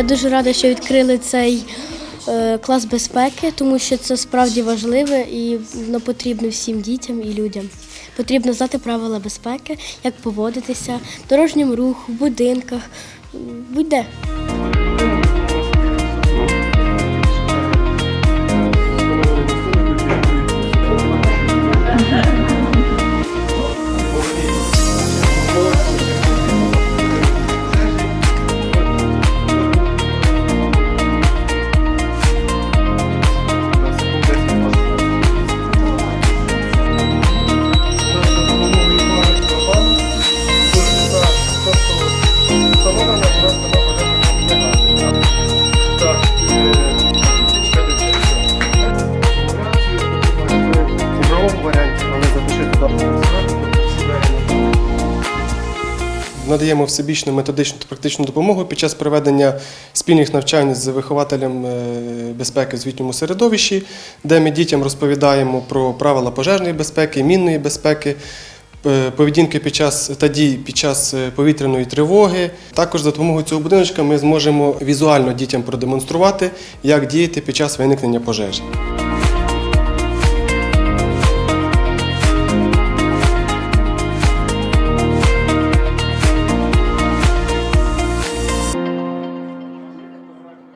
Я дуже рада, що відкрили цей е, клас безпеки, тому що це справді важливе і воно потрібно всім дітям і людям. Потрібно знати правила безпеки, як поводитися в дорожньому руху, в будинках, будь-де. Надаємо всебічну методичну та практичну допомогу під час проведення спільних навчань з вихователем е, безпеки в звітньому середовищі, де ми дітям розповідаємо про правила пожежної безпеки, мінної безпеки, е, поведінки під час та дій під час е, повітряної тривоги. Також за допомогою цього будиночка ми зможемо візуально дітям продемонструвати, як діяти під час виникнення пожежі.